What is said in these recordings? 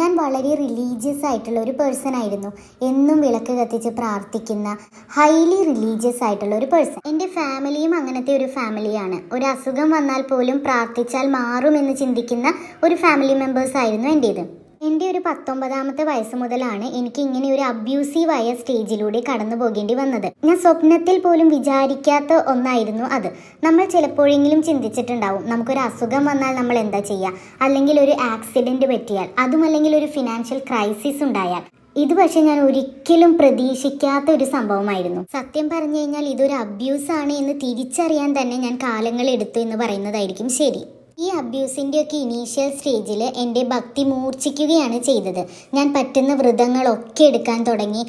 ഞാൻ വളരെ റിലീജിയസ് ആയിട്ടുള്ള ഒരു പേഴ്സൺ ആയിരുന്നു. എന്നും വിളക്ക് കത്തിച്ച് പ്രാർത്ഥിക്കുന്ന ഹൈലി റിലീജിയസ് ആയിട്ടുള്ള ഒരു പേഴ്സൺ എന്റെ ഫാമിലിയും അങ്ങനത്തെ ഒരു ഫാമിലിയാണ് ഒരു അസുഖം വന്നാൽ പോലും പ്രാർത്ഥിച്ചാൽ മാറുമെന്ന് ചിന്തിക്കുന്ന ഒരു ഫാമിലി മെമ്പേഴ്സ് ആയിരുന്നു എന്റേത് എന്റെ ഒരു പത്തൊമ്പതാമത്തെ വയസ്സ് മുതലാണ് എനിക്ക് ഇങ്ങനെ ഒരു അബ്യൂസീവായ സ്റ്റേജിലൂടെ കടന്നു പോകേണ്ടി വന്നത്. ഞാൻ സ്വപ്നത്തിൽ പോലും വിചാരിക്കാത്ത ഒന്നായിരുന്നു അത്. നമ്മൾ ചിലപ്പോഴെങ്കിലും ചിന്തിച്ചിട്ടുണ്ടാവും നമുക്കൊരു അസുഖം വന്നാൽ നമ്മൾ എന്താ ചെയ്യുക? അല്ലെങ്കിൽ ഒരു ആക്സിഡന്റ് പറ്റിയാൽ അതും അല്ലെങ്കിൽ ഒരു ഫിനാൻഷ്യൽ ക്രൈസിസ് ഉണ്ടായാൽ. ഇത് പക്ഷേ ഞാൻ ഒരിക്കലും പ്രതീക്ഷിക്കാത്ത ഒരു സംഭവമായിരുന്നു. സത്യം പറഞ്ഞു കഴിഞ്ഞാൽ ഇതൊരു അബ്യൂസാണ് എന്ന് തിരിച്ചറിയാൻ തന്നെ ഞാൻ കാലങ്ങൾ എടുത്തു എന്ന് പറയുന്നതായിരിക്കും ശരി. ഈ അബ്യൂസിന്റെ ഒക്കെ ഇനീഷ്യൽ സ്റ്റേജിൽ എന്റെ ഭക്തി മൂർച്ഛിക്കുകയാണ് ചെയ്തത്. ഞാൻ പറ്റുന്ന വ്രതങ്ങളൊക്കെ എടുക്കാൻ തുടങ്ങി.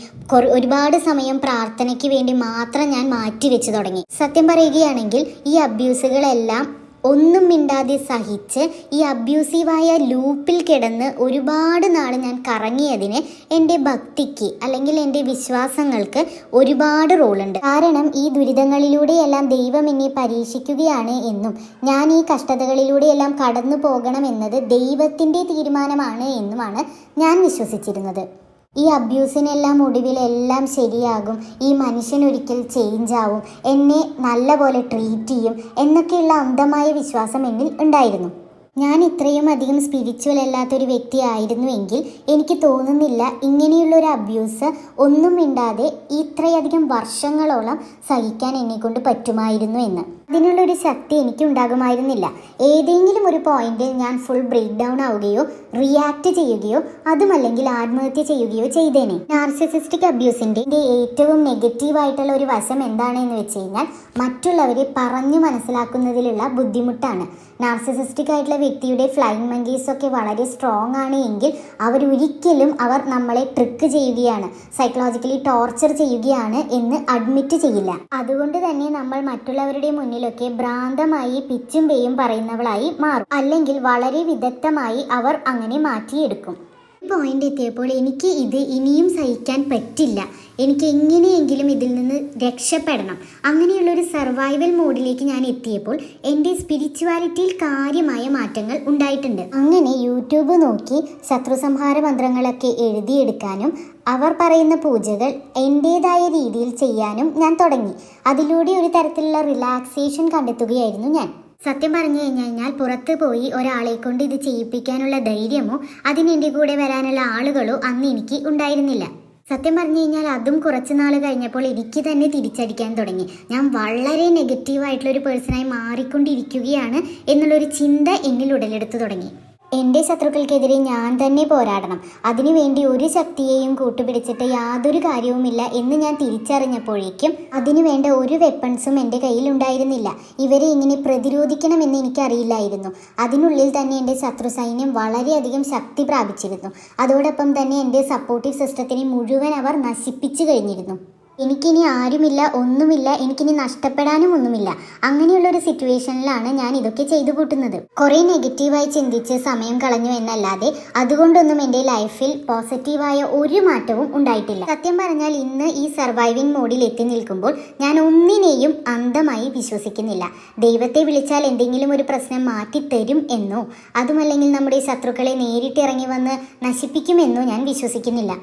ഒരുപാട് സമയം പ്രാർത്ഥനയ്ക്ക് വേണ്ടി മാത്രം ഞാൻ മാറ്റിവെച്ച് തുടങ്ങി. സത്യം പറയുകയാണെങ്കിൽ ഈ അബ്യൂസുകളെല്ലാം ഒന്നും മിണ്ടാതെ സഹിച്ച് ഈ അബ്യൂസീവായ ലൂപ്പിൽ കിടന്ന് ഒരുപാട് നാൾ ഞാൻ കറങ്ങിയതിന് എന്റെ ഭക്തിക്ക് അല്ലെങ്കിൽ എന്റെ വിശ്വാസങ്ങൾക്ക് ഒരുപാട് റോളുണ്ട്. കാരണം ഈ ദുരിതങ്ങളിലൂടെയെല്ലാം ദൈവം എന്നെ പരീക്ഷിക്കുകയാണ് എന്നും ഞാൻ ഈ കഷ്ടതകളിലൂടെയെല്ലാം കടന്നു പോകണമെന്നത് ദൈവത്തിന്റെ തീരുമാനമാണ് എന്നുമാണ് ഞാൻ വിശ്വസിച്ചിരുന്നത്. ഈ അബ്യൂസിനെല്ലാം ഒടുവിൽ എല്ലാം ശരിയാകും. ഈ മനുഷ്യൻ ഒരിക്കൽ ചേഞ്ച് ആവും. എന്നെ നല്ലപോലെ ട്രീറ്റ് ചെയ്യും എന്നൊക്കെയുള്ള അന്ധമായ വിശ്വാസം എന്നിൽ ഉണ്ടായിരുന്നു. ഞാൻ ഇത്രയും അധികം സ്പിരിച്വൽ അല്ലാത്തൊരു വ്യക്തിയായിരുന്നുവെങ്കിൽ എനിക്ക് തോന്നുന്നില്ല ഇങ്ങനെയുള്ളൊരു അബ്യൂസ് ഒന്നും മിണ്ടാതെ ഇത്രയധികം വർഷങ്ങളോളം സഹിക്കാൻ എന്നെ കൊണ്ട് പറ്റുമായിരുന്നു എന്ന്. അതിനുള്ളൊരു ശക്തി എനിക്ക് ഉണ്ടാകുമായിരുന്നില്ല ഏതെങ്കിലും ഒരു പോയിന്റിൽ ഞാൻ ഫുൾ ബ്രേക്ക് ഡൗൺ ആവുകയോ റിയാക്ട് ചെയ്യുകയോ അതുമല്ലെങ്കിൽ ആത്മഹത്യ ചെയ്യുകയോ ചെയ്തേനെ. നാർസിസിസ്റ്റിക് അബ്യൂസിന്റെ ഏറ്റവും നെഗറ്റീവായിട്ടുള്ള ഒരു വശം എന്താണെന്ന് വെച്ച് കഴിഞ്ഞാൽ മറ്റുള്ളവരെ പറഞ്ഞു മനസ്സിലാക്കുന്നതിലുള്ള ബുദ്ധിമുട്ടാണ്. നാർസിസിസ്റ്റിക് ആയിട്ടുള്ള വ്യക്തിയുടെ ഫ്ലൈങ് മങ്കീസ് ഒക്കെ വളരെ സ്ട്രോങ് ആണ് എങ്കിൽ അവരൊരിക്കലും അവർ നമ്മളെ ട്രിക്ക് ചെയ്യുകയാണ് സൈക്കോളജിക്കലി ടോർച്ചർ ചെയ്യുകയാണ് എന്ന് അഡ്മിറ്റ് ചെയ്യില്ല. അതുകൊണ്ട് തന്നെ നമ്മൾ മറ്റുള്ളവരുടെ മുന്നിലൊക്കെ ഭ്രാന്തമായി പിച്ചും പേയും പറയുന്നവളായി മാറും. അല്ലെങ്കിൽ വളരെ വിദഗ്ധമായി അവർ അങ്ങനെ മാറ്റിയെടുക്കും. പോയിന്റ് എത്തിയപ്പോൾ എനിക്ക് ഇത് ഇനിയും സഹിക്കാൻ പറ്റില്ല. എനിക്ക് എങ്ങനെയെങ്കിലും ഇതിൽ നിന്ന് രക്ഷപ്പെടണം. അങ്ങനെയുള്ള ഒരു സർവൈവൽ മോഡിലേക്ക് ഞാൻ എത്തിയപ്പോൾ എന്റെ സ്പിരിച്വാലിറ്റിയിൽ കാര്യമായ മാറ്റങ്ങൾ ഉണ്ടായിട്ടുണ്ട്. അങ്ങനെ യൂട്യൂബ് നോക്കി ശത്രുസംഹാര മന്ത്രങ്ങളൊക്കെ എഴുതിയെടുക്കാനും അവർ പറയുന്ന പൂജകൾ എന്റേതായ രീതിയിൽ ചെയ്യാനും ഞാൻ തുടങ്ങി. അതിലൂടെ ഒരു തരത്തിലുള്ള റിലാക്സേഷൻ കണ്ടെത്തുകയായിരുന്നു ഞാൻ. സത്യം പറഞ്ഞു കഴിഞ്ഞു കഴിഞ്ഞാൽ പുറത്ത് പോയി ഒരാളെ കൊണ്ട് ഇത് ചെയ്യിപ്പിക്കാനുള്ള ധൈര്യമോ അതിന് എന്റെ കൂടെ വരാനുള്ള ആളുകളോ അന്ന് എനിക്ക് ഉണ്ടായിരുന്നില്ല. സത്യം പറഞ്ഞു കഴിഞ്ഞാൽ അതും കുറച്ച് നാൾ കഴിഞ്ഞപ്പോൾ എനിക്ക് തന്നെ തിരിച്ചടിക്കാൻ തുടങ്ങി. ഞാൻ വളരെ നെഗറ്റീവായിട്ടുള്ളൊരു പേഴ്സണായി മാറിക്കൊണ്ടിരിക്കുകയാണ് എന്നുള്ളൊരു ചിന്ത എന്നിൽ ഉടലെടുത്തു തുടങ്ങി. എന്റെ ശത്രുക്കൾക്കെതിരെ ഞാൻ തന്നെ പോരാടണം. അതിനുവേണ്ടി ഒരു ശക്തിയെയും കൂട്ടുപിടിച്ചിട്ട് യാതൊരു കാര്യവുമില്ല എന്ന് ഞാൻ തിരിച്ചറിഞ്ഞപ്പോഴേക്കും അതിനുവേണ്ട ഒരു വെപ്പൺസും എന്റെ കയ്യിൽ ഉണ്ടായിരുന്നില്ല. ഇവരെ ഇങ്ങനെ പ്രതിരോധിക്കണമെന്ന് എനിക്കറിയില്ലായിരുന്നു. അതിനുള്ളിൽ തന്നെ എന്റെ ശത്രു സൈന്യം വളരെയധികം ശക്തി പ്രാപിച്ചിരുന്നു. അതോടൊപ്പം തന്നെ എന്റെ സപ്പോർട്ടീവ് സിസ്റ്റത്തിനെ മുഴുവൻ അവർ നശിപ്പിച്ചു കഴിഞ്ഞിരുന്നു. എനിക്കിനി ആരുമില്ല ഒന്നുമില്ല എനിക്കിനി നഷ്ടപ്പെടാനും ഒന്നുമില്ല. അങ്ങനെയുള്ള ഒരു സിറ്റുവേഷനിലാണ് ഞാൻ ഇതൊക്കെ ചെയ്തു കൂട്ടുന്നത്. കുറെ നെഗറ്റീവായി ചിന്തിച്ച് സമയം കളഞ്ഞു എന്നല്ലാതെ അതുകൊണ്ടൊന്നും എന്റെ ലൈഫിൽ പോസിറ്റീവായ ഒരു മാറ്റവും ഉണ്ടായിട്ടില്ല. സത്യം പറഞ്ഞാൽ ഇന്ന് ഈ സർവൈവിംഗ് മോഡിൽ എത്തി നിൽക്കുമ്പോൾ ഞാൻ ഒന്നിനെയും അന്ധമായി വിശ്വസിക്കുന്നില്ല. ദൈവത്തെ വിളിച്ചാൽ എന്തെങ്കിലും ഒരു പ്രശ്നം മാറ്റിത്തരും എന്നോ അതുമല്ലെങ്കിൽ നമ്മുടെ ശത്രുക്കളെ നേരിട്ടിറങ്ങി വന്ന് നശിപ്പിക്കുമെന്നോ ഞാൻ വിശ്വസിക്കുന്നില്ല.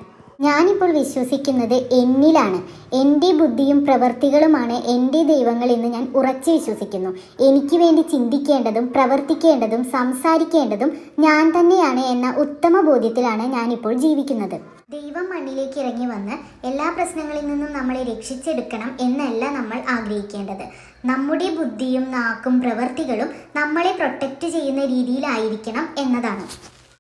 ഞാനിപ്പോൾ വിശ്വസിക്കുന്നത് എന്നിലാണ്. എന്റെ ബുദ്ധിയും പ്രവർത്തികളുമാണ് എന്റെ ദൈവങ്ങൾ എന്ന് ഞാൻ ഉറച്ചു വിശ്വസിക്കുന്നു. എനിക്ക് വേണ്ടി ചിന്തിക്കേണ്ടതും പ്രവർത്തിക്കേണ്ടതും സംസാരിക്കേണ്ടതും ഞാൻ തന്നെയാണ് എന്ന ഉത്തമ ബോധ്യത്തിലാണ് ഞാനിപ്പോൾ ജീവിക്കുന്നത്. ദൈവം മണ്ണിലേക്ക് ഇറങ്ങി വന്ന് എല്ലാ പ്രശ്നങ്ങളിൽ നിന്നും നമ്മളെ രക്ഷിച്ചെടുക്കണം എന്നല്ല നമ്മൾ ആഗ്രഹിക്കേണ്ടത്. നമ്മുടെ ബുദ്ധിയും നാക്കും പ്രവർത്തികളും നമ്മളെ പ്രൊട്ടക്റ്റ് ചെയ്യുന്ന രീതിയിലായിരിക്കണം എന്നതാണ്.